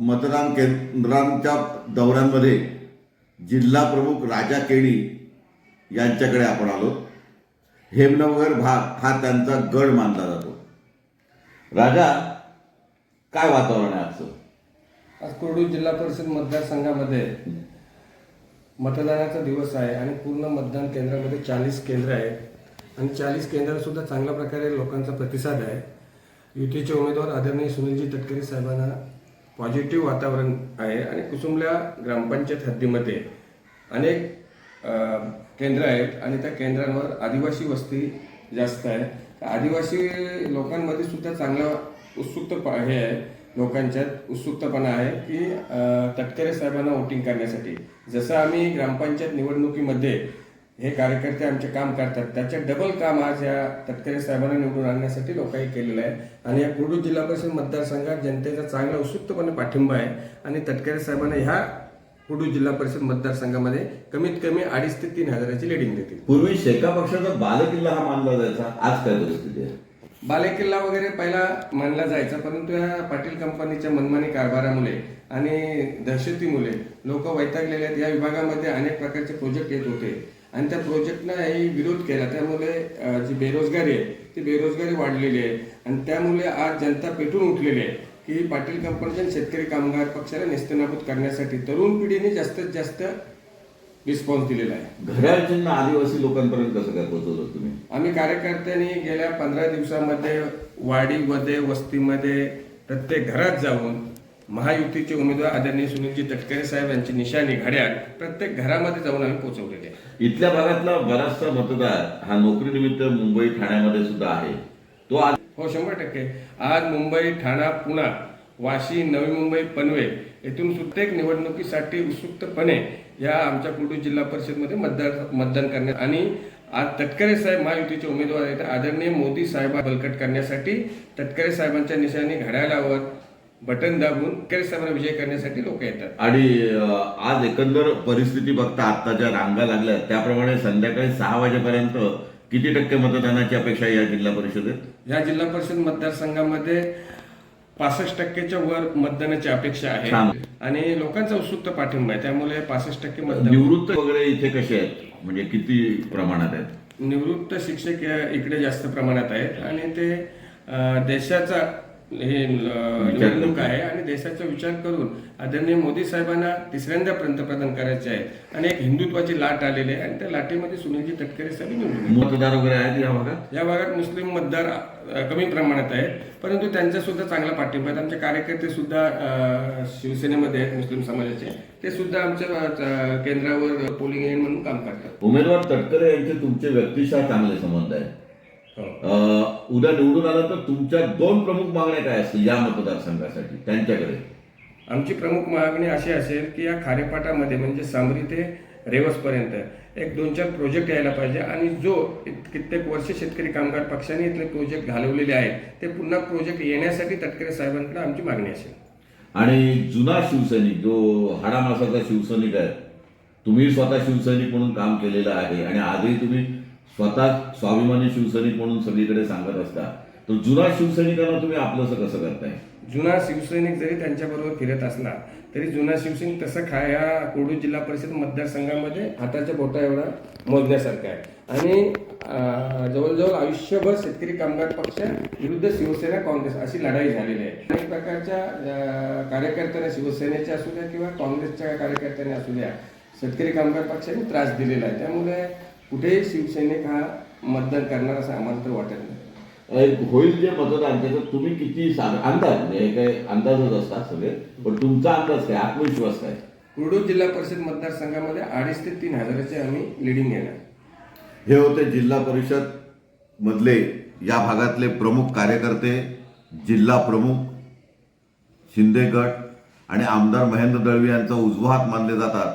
मतदान केंद्रांच्या दौऱ्यांमध्ये जिल्हा प्रमुख राजा केणी यांच्याकडे आपण आलो. हेमनगर भाग हा त्यांचा गड मानला जातो. राजा काय वातावरण आहे आजचं? आज कोरडू जिल्हा परिषद मतदारसंघामध्ये मतदानाचा दिवस आहे आणि पूर्ण मतदान केंद्रामध्ये चाळीस केंद्र आहेत. आणि चाळीस केंद्रसुद्धा चांगल्या प्रकारे लोकांचा प्रतिसाद आहे. युतीचे उमेदवार आदरणीय सुनीलजी तटकरे साहेबांना पॉझिटिव्ह वातावरण आहे आणि कुसुमला ग्रामपंचायत हद्दीमध्ये अनेक केंद्र आहेत आणि त्या केंद्रांवर आदिवासी वस्ती जास्त आहे. आदिवासी लोकांमध्ये सुद्धा चांगला उत्सुकता हे आहे. लोकांच्यात उत्सुकतापणा आहे की तटकरे साहेबांना वोटिंग करण्यासाठी. जसं आम्ही ग्रामपंचायत निवडणुकीमध्ये हे कार्यकर्ते आमचे काम करतात. त्याच्या डबल काम आज या तटकरे साहेबांना निवडून आणण्यासाठी लोकांनी केलेलं आहे. आणि या कुर्डू जिल्हा परिषद मतदारसंघात जनतेचा चांगला उत्सुकपणे पाठिंबा आहे. आणि तटकरे साहेबांना ह्या कुर्डू जिल्हा परिषद मतदारसंघामध्ये कमीत कमी अडीच ते तीन हजाराची लिडिंग देतील. पूर्वी शेका पक्षाचा बालकिल्ला हा मानला जायचा. आज काय परिस्थिती आहे? बालेकिल्ला वगैरे पहिला मानला जायचा परंतु या पाटील कंपनीच्या मनमानी कारभारामुळे आणि दहशतीमुळे लोक वैतागलेले आहेत. या विभागामध्ये अनेक प्रकारचे प्रोजेक्ट येत होते. आणि त्या प्रोजेक्टनं ही विरोध केला. त्यामुळे जी बेरोजगारी आहे ती बेरोजगारी वाढलेली आहे. आणि त्यामुळे आज जनता पेटून उठलेली आहे की पाटील कंपनीच्या शेतकरी कामगार पक्षाला नेस्तनाबूत करण्यासाठी तरुण पिढीने जास्तीत जास्त रिस्पॉन्स दिलेला आहे. चिन्ह आदिवासी लोकांपर्यंत कसं काय पोहोचवलं तुम्ही? आम्ही कार्यकर्त्यांनी गेल्या पंधरा दिवसामध्ये वाडीमध्ये वस्तीमध्ये प्रत्येक घरात जाऊन महायुतीचे उमेदवार आदरणीय सुनीलजी तटकरे साहेब यांची निशाणी घड्याळ प्रत्येक घरामध्ये जाऊन आम्ही पोहोचवलेली इथल्या भागातला बराचसा मतदार हा नोकरीनिमित्त मुंबई ठाण्यामध्ये सुद्धा आहे. तो आज हो शंभर टक्के. आज मुंबई ठाणा पुणा वाशी नवी मुंबई पनवेल येथून प्रत्येक निवडणुकीसाठी उत्सुकपणे या आमच्या कुर्डू जिल्हा परिषदमध्ये मतदार मतदान करण्यात आणि आज तटकरे साहेब महायुतीचे उमेदवार आहेत. आदरणीय मोदी साहेब बलकट करण्यासाठी तटकरे साहेबांच्या निशाणी घड्याळावर बटन दाबून साहेबांना विजय करण्यासाठी लोक येतात. आणि आज एकंदर परिस्थिती बघता आता ज्या रांगा लागल्या. त्याप्रमाणे संध्याकाळी सहा वाजेपर्यंत किती टक्के मतदानाची अपेक्षा या जिल्हा परिषदेत? या जिल्हा परिषद मतदारसंघामध्ये पासष्ट टक्केच्या वर मतदानाची अपेक्षा. आहे. आणि लोकांचा उत्सुकता पाठिंबा आहे. त्यामुळे पासष्ट टक्के मतदान निवृत्त वगैरे इथे कसे आहेत? म्हणजे किती प्रमाणात आहेत? निवृत्त शिक्षक इकडे जास्त प्रमाणात आहेत. आणि ते देशाचा हे निवडणूक आहे आणि देशाचा विचार करून आदरणीय मोदी साहेबांना तिसऱ्यांदा पंतप्रधान करायचे आहे आणि एक हिंदुत्वाची लाट आलेली आहे आणि त्या लाटेमध्ये सुनीलजी तटकरे साहेब निवडून. मतदार वगैरे आहेत या भागात? या भागात मुस्लिम मतदार कमी प्रमाणात आहेत. परंतु त्यांचा सुद्धा चांगला पाठिंबा आहे. आमचे कार्यकर्ते सुद्धा शिवसेनेमध्ये आहेत मुस्लिम समाजाचे. ते सुद्धा आमच्या केंद्रावर पोलिंग एजंट म्हणून काम करतात. उमेदवार तटकरे यांचे तुमचे व्यक्तिशः चांगले संबंध हो. अं, उद्या निवडून आलं तर तुमच्या दोन प्रमुख मागण्या काय असतील या मतदारसंघासाठी? त्यांच्याकडे. आमची प्रमुख मागणी अशी असेल की या खारेपाटामध्ये म्हणजे सांबरी ते रेवसपर्यंत एक दोन चार प्रोजेक्ट यायला पाहिजे आणि जो कित्येक वर्ष शेतकरी कामगार पक्षाने इथले प्रोजेक्ट घालवलेले आहेत ते पुन्हा प्रोजेक्ट येण्यासाठी तटकरे साहेबांकडे आमची मागणी असेल. आणि जुना शिवसैनिक जो हाडामासाचा शिवसैनिक आहे तुम्ही स्वतः शिवसैनिक म्हणून काम केलेलं आहे आणि आजही तुम्ही स्वतः स्वाभिमानी शिवसैनिक म्हणून सगळीकडे सांगत असता तर जुना शिवसैनिकांना तुम्ही आपलंसं कसं करताय? जुना शिवसैनिक जरी त्यांच्याबरोबर फिरत असला तरी जुना शिवसैनिक तसं खाय या कोडू जिल्हा परिषद मतदारसंघामध्ये हाताच्या बोटा एवढा मोजण्यासारखा आहे. आणि जवळजवळ आयुष्यभर शेतकरी कामगार पक्ष विरुद्ध शिवसेना काँग्रेस अशी लढाई झालेली आहे. अनेक प्रकारच्या कार्यकर्त्याने कार्यकर्त्यांना शिवसेनेच्या असू द्या किंवा काँग्रेसच्या कार्यकर्त्यांनी असू द्या शेतकरी कामगार पक्षाने त्रास दिलेला आहे. त्यामुळे कुठेही शिवसैनिक हा मतदान करणार असं आम्हाला तर वाटत नाही. एक होईल जे मतदान त्याच्यात तुम्ही किती सा- अंदाज म्हणजे काही अंदाजच असतात सगळे पण तुमचा अंदाज काय आत्मविश्वास काय? कुर्डू जिल्हा परिषद मतदारसंघामध्ये अडीच ते तीन हजाराचे आम्ही लिडिंग घेणार हे होते जिल्हा परिषद मधले या भागातले प्रमुख कार्यकर्ते जिल्हा प्रमुख शिंदे गट आणि आमदार महेंद्र दळवी यांचा उजवा हात मानले जातात.